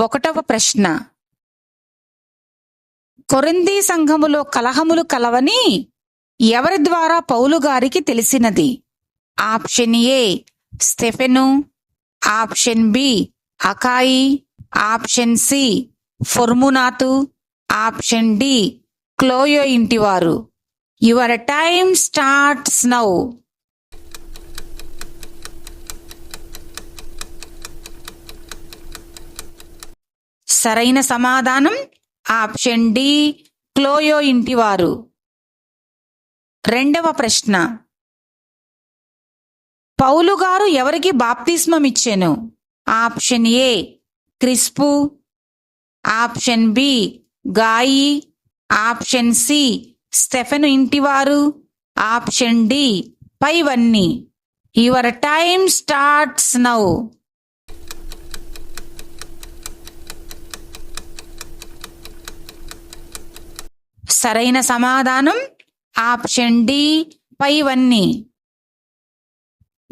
ఒకటవ ప్రశ్న. కొరింది సంఘములో కలహములు కలవని ఎవరి ద్వారా పౌలు గారికి తెలిసినది? Option A Stephanas. Option B Akai. Option C Fortunatus. Option D Chloe ఇంటివారు. Your time starts now. సరైన సమాధానం? ఆప్షన్ డి క్లోయో ఇంటివారు. రెండవ ప్రశ్న. పౌలు గారు ఎవరికి బాప్తిస్మం ఇచ్చెను option A క్రిస్పు. Option B గాయి. Option C Stephen ఇంటివారు. ఆప్షన్ డి పైవన్నీ. Your time starts now. సరైన సమాధానం ఆప్షన్ డి పైవన్నీ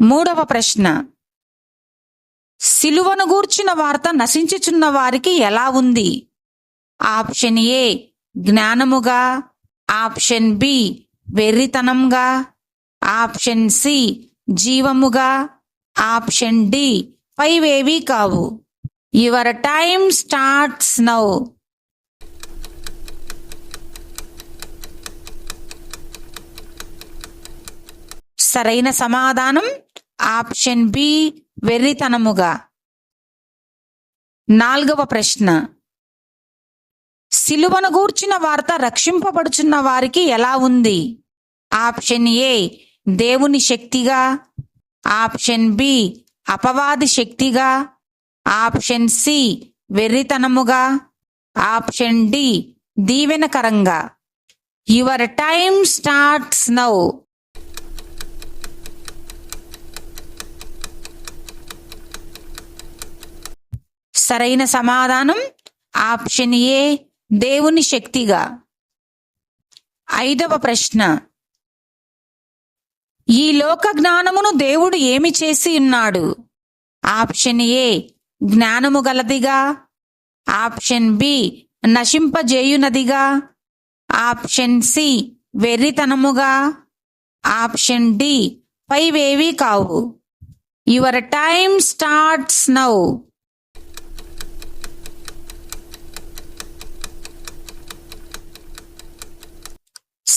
మూడవ ప్రశ్న. సిలువను గూర్చిన వార్త నశించుచున్న వారికి ఎలా ఉంది? ఆప్షన్ ఏ జ్ఞానముగా. ఆప్షన్ బి వెర్రితనంగా. ఆప్షన్ సి జీవముగా. ఆప్షన్ డి పైవేవీ కావు. Your time starts now. సరైన సమాధానం? ఆప్షన్ బి వెర్రితనముగా. నాల్గవ ప్రశ్న. సిలువను గూర్చిన వార్త రక్షింపబడుచున్న వారికి ఎలా ఉంది? ఆప్షన్ ఏ దేవుని శక్తిగా. ఆప్షన్ బి అపవాది శక్తిగా. ఆప్షన్ సి వెర్రితనముగా. ఆప్షన్ డి దీవెనకరంగా. Your time starts now. సరైన సమాధానం ఆప్షన్ ఏ దేవుని శక్తిగా. ఐదవ ప్రశ్న. ఈ లోక జ్ఞానమును దేవుడు ఏమి చేసి ఉన్నాడు? ఆప్షన్ ఏ జ్ఞానము గలదిగా. ఆప్షన్ బి నశింపజేయునదిగా. ఆప్షన్ సి వెర్రితనముగా. ఆప్షన్ డి పైవేవీ కావు. యువర్ టైమ్ స్టార్ట్స్ నౌ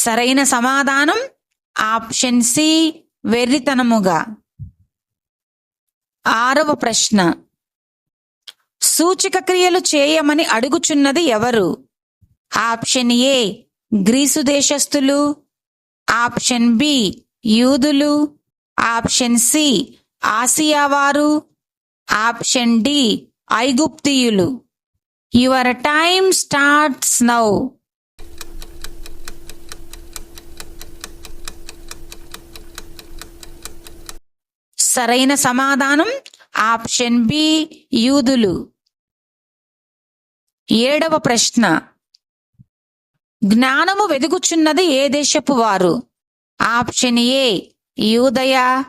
సరైన సమాధానం ఆప్షన్ సి వెర్రితనముగా. ఆరవ ప్రశ్న. సూచక క్రియలు చేయమని అడుగుచున్నది ఎవరు? ఆప్షన్ ఏ గ్రీసు దేశస్థులు. ఆప్షన్ బి యూదులు. ఆప్షన్ సి ఆసియా వారు. Option D ఐగుప్తియులు. Your time starts now. సరైన సమాధానం? ఆప్షన్ బి యూదులు. ఏడవ ప్రశ్న. జ్ఞానము వెదుగుచున్నది ఏ దేశపు వారు? ఆప్షన్ ఏ యూదయ.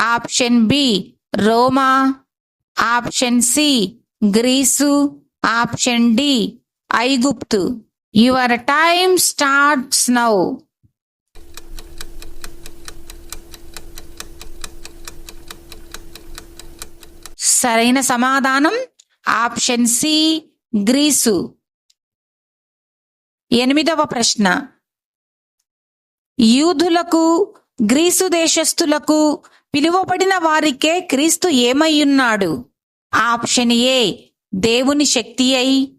ఆప్షన్ బి రోమా. ఆప్షన్ సి గ్రీసు. ఆప్షన్ డి ఐగుప్తు. Your time starts now. సరైన సమాధానం? ఆప్షన్ సి గ్రీసు. ఎనిమిదవ ప్రశ్న. యూదులకు గ్రీసు దేశస్థులకు పిలువబడిన వారికే క్రీస్తు ఏమయ్యున్నాడు? ఆప్షన్ ఏ దేవుని శక్తి అయి.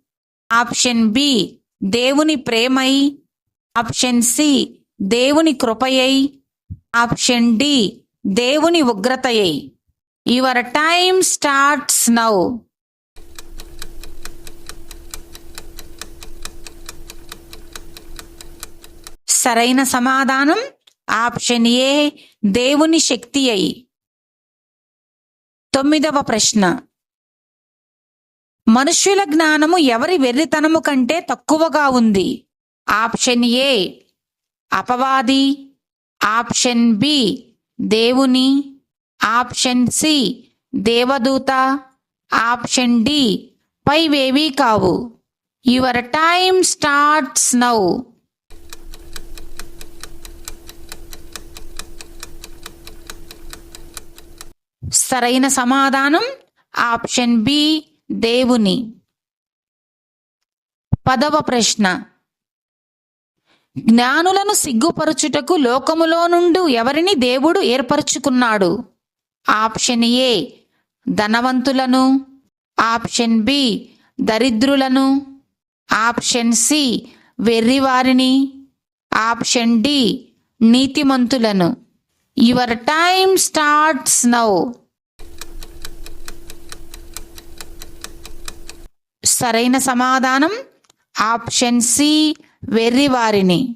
ఆప్షన్ బి దేవుని ప్రేమై ఆప్షన్ సి దేవుని కృపయై ఆప్షన్ డి దేవుని ఉగ్రతయై యువర్ టైమ్ స్టార్ట్స్ నౌ సరైన సమాధానం ఆప్షన్ ఏ దేవుని శక్తి అయి. తొమ్మిదవ ప్రశ్న. మనుష్యుల జ్ఞానము ఎవరి వెర్రితనము కంటే తక్కువగా ఉంది? ఆప్షన్ ఏ అపవాది. ఆప్షన్ బి దేవుని. ఆప్షన్ సి దేవదూత. ఆప్షన్ డి పైవేవీ కావు. Your time starts now. సరైన సమాధానం ఆప్షన్ బి దేవుని. పదవ ప్రశ్న. జ్ఞానులను సిగ్గుపరుచుటకు లోకములో నుండి ఎవరిని దేవుడు ఏర్పరచుకున్నాడు? ఆప్షన్ ఏ ధనవంతులను. ఆప్షన్ బి దరిద్రులను. ఆప్షన్ సి వెర్రివారిని. ఆప్షన్ డి నీతిమంతులను. యువర్ టైమ్ స్టార్ట్స్ నౌ సరైన సమాధానం ఆప్షన్ సి వెర్రివారిని.